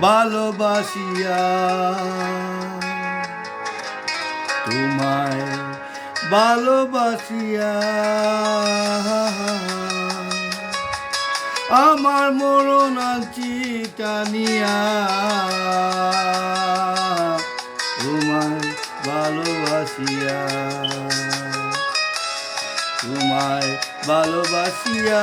ভালোবাসিয়া। তোমায় ভালোবাসিয়া। আমার মরণ টানিয়া তোমায় ভালোবাসিয়া। তোমায় ভালোবাসিয়া।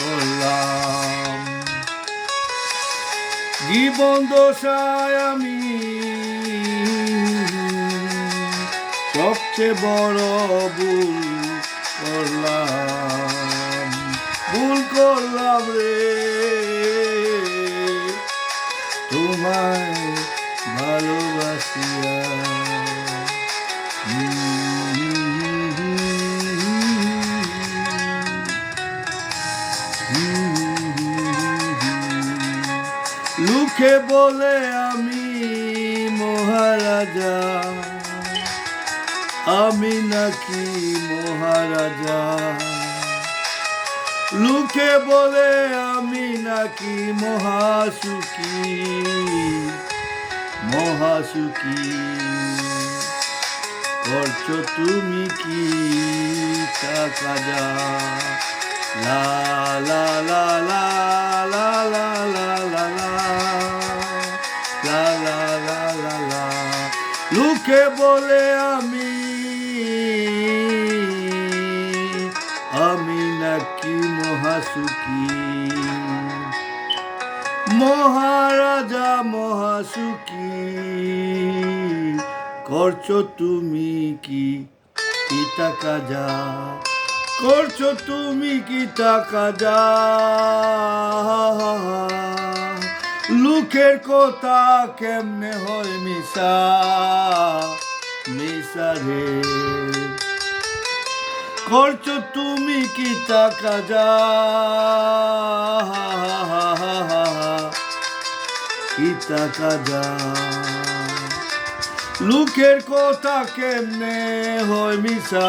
করলাম। জীবন দশায় আমি সবচেয়ে বড় ভুল করলাম। ভুল করলাম রে। তোমায় ভালোবাসিয়া বলে আমি মহারাজা। আমি নাকি মহারাজা। লুকে বলে আমি নাকি মহাসুখী। মহাসুখী। করছ তুমি কি টাকা যা লা লা লা লা লা লা লা লা লা লা লা লা লা লা বলে আমি আমি নাকি মহাসুখী মহারাজা মহাসুখী করছ তুমি কি কি টাকা যা করছ তুমি কি টাকা যা? লুকের কথা কেমনে হয় মিশা? মিশা রে। করছ তুমি কি টাকা যা? কি টাকা যা? লুকের কথা কেমনে হয় মিশা?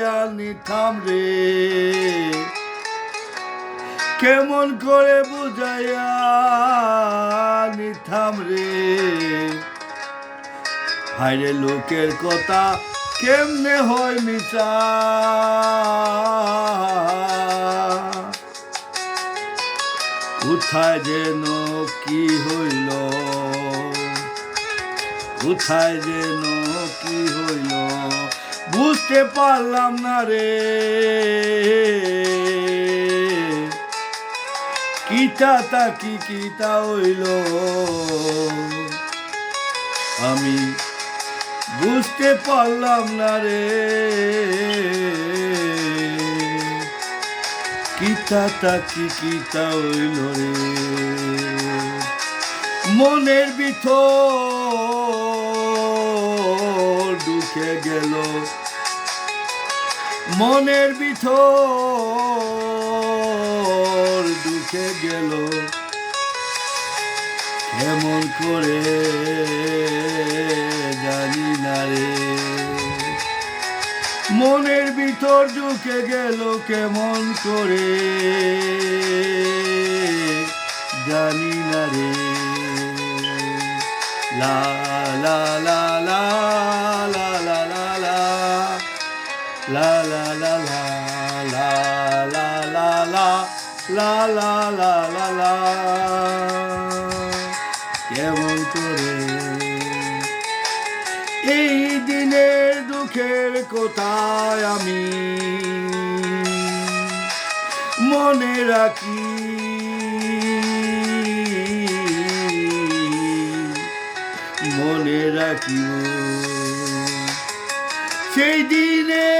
আনি থাম রে। কেমন করে বুঝাইয়া নিথাম রে। হায়রে লোকের কথা কেমনে হয় মিশা কোথায় যেন কি হইল? কোথায় যেন কি হইল? বুঝতে পারলাম না রে। কিতা তা কি কিতা হইল? আমি বুঝতে পারলাম না রে। কিতা তা কি কিতা হইল রে। মনের ভিতর ঢুকে গেল। মনের ভিতর ঢুকে গেল। কেমন করে জানি না রে। মনের ভিতর ঢুকে গেল কেমন করে জানি না রে। লা লা লা লা লা লা লা লা লা লা কেমন করে এই দিনের দুঃখের কোথায় আমি? মনে রাখি। মনে রাখিব সেই দিনে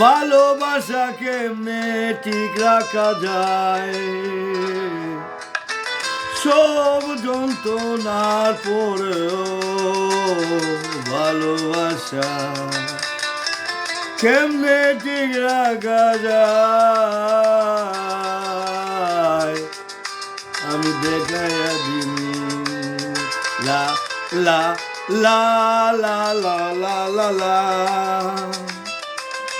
ভালোবাসা কেমনে ঠিক রাখা যায়? সব যন্ত্রণার পরেও ভালোবাসা কেমনে ঠিক রাখা যায়? আমি দেখাইয়া দিনি। লা লা লা লা লা লা লা।